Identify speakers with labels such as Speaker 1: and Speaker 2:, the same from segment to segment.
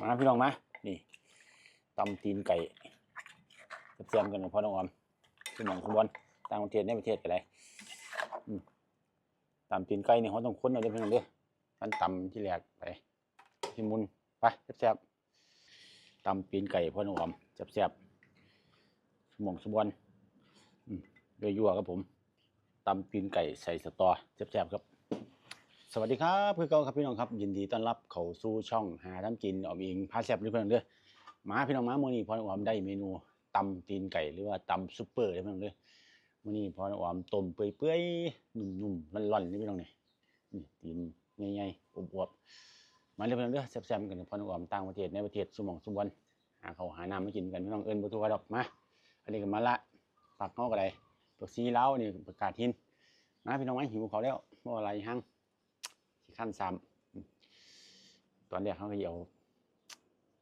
Speaker 1: มาพี่น้องมา นี่ตำตีนไก่เตรียมกันกับพ่อน้องอมพี่น้องขบวนต่างประเทศในประเทศก็ได้อืมตำตีนไก่นี่เขาต้องค้นเอาเด้พี่น้องเด้อมันตำที่แรกไปที่มุนไปแซ่บๆตำตีนไก่พ่อน้องอมแซ่บๆสมองสมวนอืมเรื่อยยัวครับผมตำตีนไก่ใส่สตอแซ่บๆครับ สวัสดีครับคือเก่าครับพี่น้องครับ ยินดีต้อนรับเข้าสู่ช่องหาทำกินออมอิงพาแซ่บด้วยเพื่อนเด้อมาพี่น้องมามื้อนี้พอน้องอมได้เมนูตำตีนไก่หรือว่าตำซุปเปอร์เด้อพี่น้องเด้อมื้อนี้พอน้องอมต้มเปื่อยๆนุ่มๆร่อนๆนี่พี่น้องนี่นี่ตีนใหญ่ๆอวบๆมาเด้อพี่น้องเด้อแซ่บๆกันพอน้องอมต่างประเทศในประเทศสมองสมวันหาเขาหาน้ำมากินกันพี่น้องเอิ้นบ่ถูกว่าดอกมาอันนี้ก็มาละปักเฮาก็ได้ปักซีลาวนี่ประกาศหินมาพี่น้องมาหิวเขาแล้วบ่อะไรหั่ง ขั้นซ้ำตอนแรกเขาก็เอา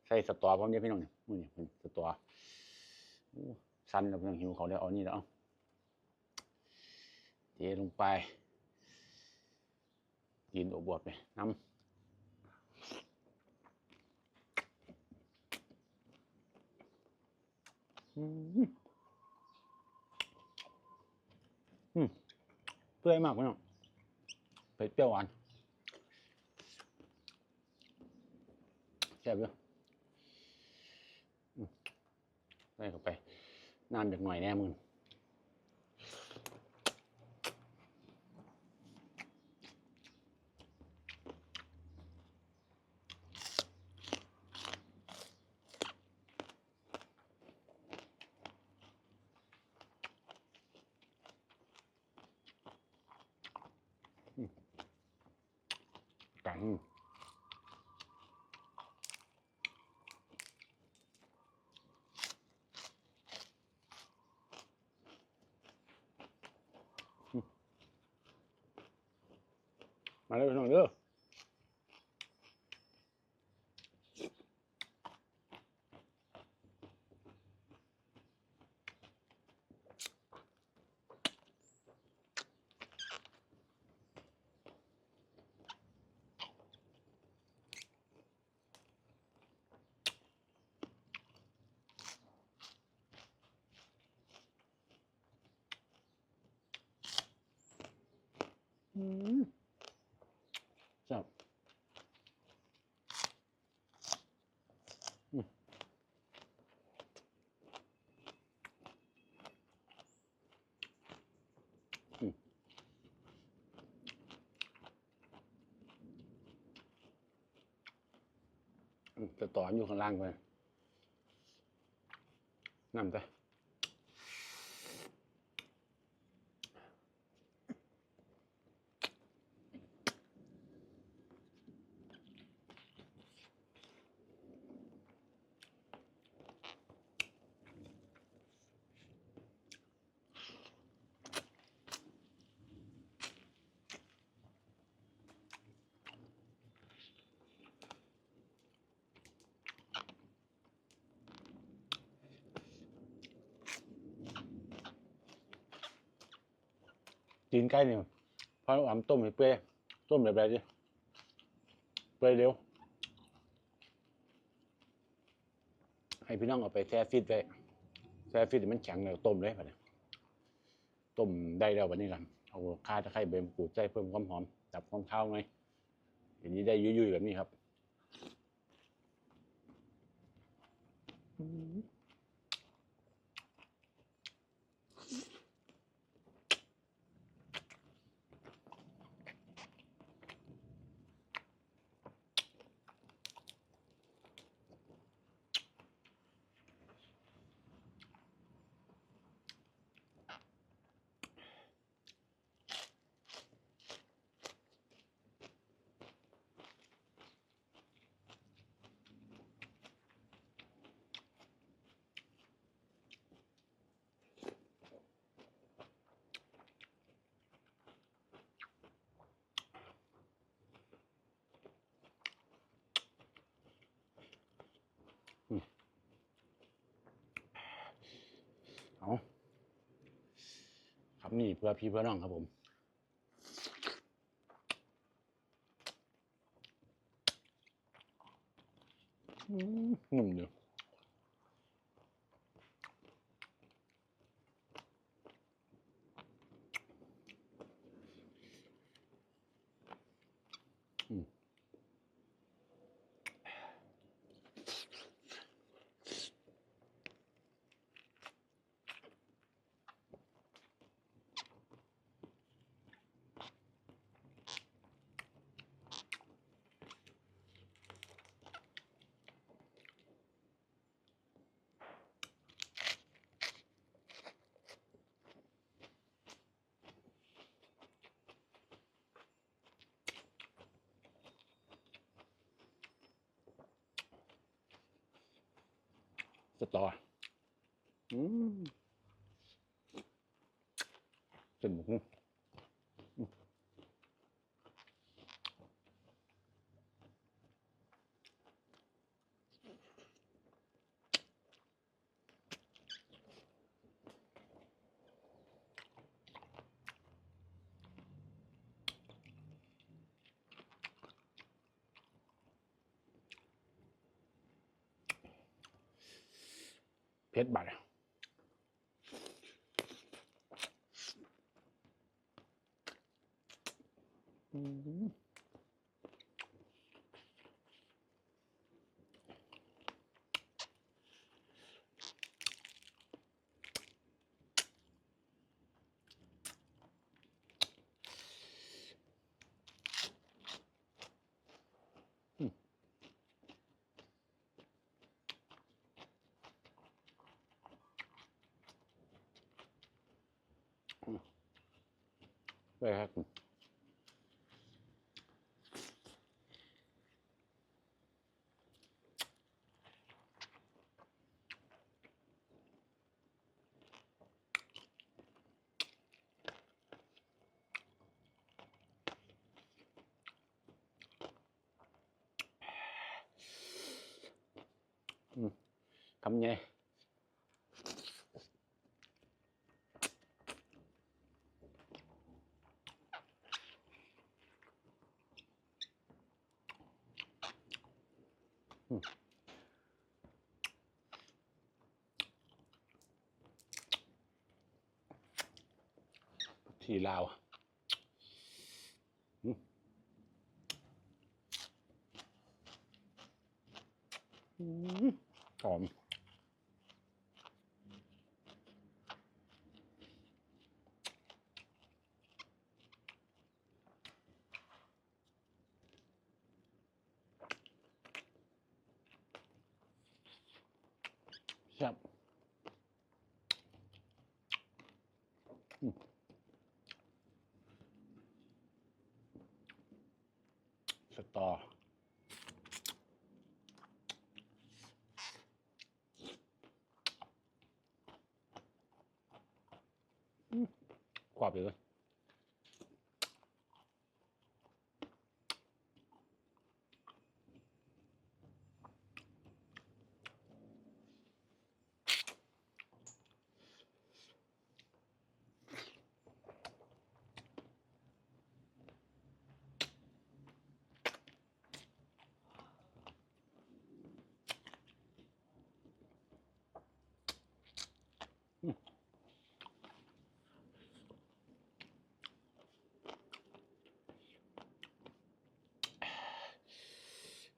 Speaker 1: ใส่สตอพร้อมเด้อพี่น้องเนี่ยมือเนี่ยเป็นสตออู้สั้นแล้วพี่น้องหิวเขาวแล้วเอานี่แล้วเทลงไปกินอบวบเลยน้ำอืมอืมเปื่อยมากพี่น้องเผ็ดเปรี้ยวหวาน ซ่บอยู่ใส่เข้าไปนานจากหน่อยแน่มึงอืมกัน มาเลยพี่น้องเด้ออืมจับอืมอืมอืมจะ ต่ออยู่ข้างล่างไปนั่นไป ตีนไก่เนี่ยพอเอาต้มให้เปื่อยต้มแบบไรดิเปื่อยเร็ว ให้พี่น้องเอาไปแช่ฟิตไว้แช่ฟิตมันแข็งแล้วต้มเลยไปเนี่ยต้มได้แล้ววันนี้กันเอาข่าตะไคร้ใบมกูดใส่เพิ่มความหอมดับความข้าวหน่อยอย่างนี้ได้ยุ่ยๆแบบนี้ครับอื นี่เพื่อพี่เพื่อน้องครับผม อืมนุ่มอยู่อืม สตออืมเป็นหมู เไปครับอืมคำไง ทีลาวอืมอืมหอม ครับอืมสตออืมกรอบเลย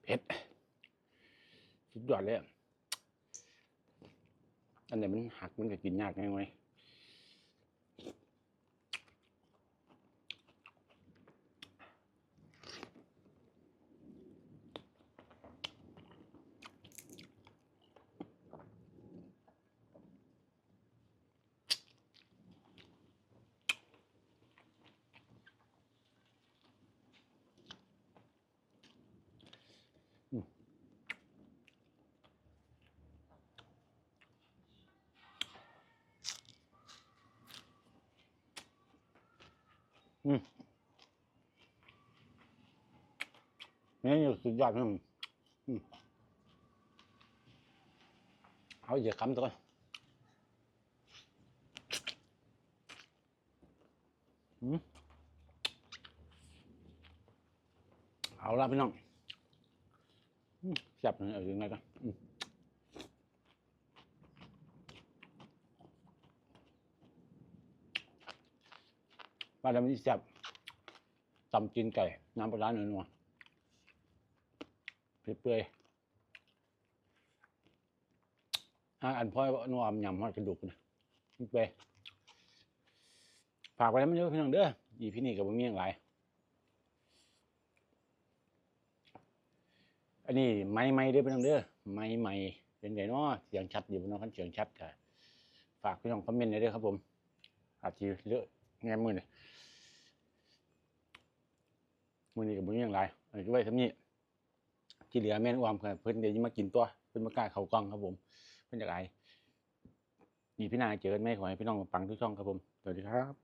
Speaker 1: เผ็ดสุด ยอดเลยอะอันไหนมันหักมันก็กินยากไงไง อืมนี่อยู่สุดยอดนะอืมเอาอย่าคำตัวอืมเอาละพี่น้องอืมแซ่บเลยเอายังไงกัน ปลาดำนี่แซ่บตำกินไก่ น้ำปลาร้าหนัวๆเปื่อยๆอันพ่อยนัวอำยำฮอดกระดูกนะเปื่อยฝากไว้แล้วมันเยอะพี่น้องเด้ออีพี่นี่กับบ่มีอย่างไรอันนี้ไม่ไม่เด้อพี่น้องเด้อไม่ไม่เป็นไงเนาะเสียงชัดอยู่พี่น้องคันเสียงชัดก็ฝากพี่น้องคอมเมนต์หน่อยเด้อครับผมอาจจะเลอะ แง่มือนี่มือนี้กับมือยังไรอันนี้ก็ไว้ทำนี้ที่เหลือแม่นอวามเพิ่นเดี๋ยวจะมากินตัวเพิ่นมากล้าเข่ากล้องครับผม เพิ่นจะไอดีพี่นาเจอกันไหมขอให้พี่น้องปังทุกช่องครับผม สวัสดีครับ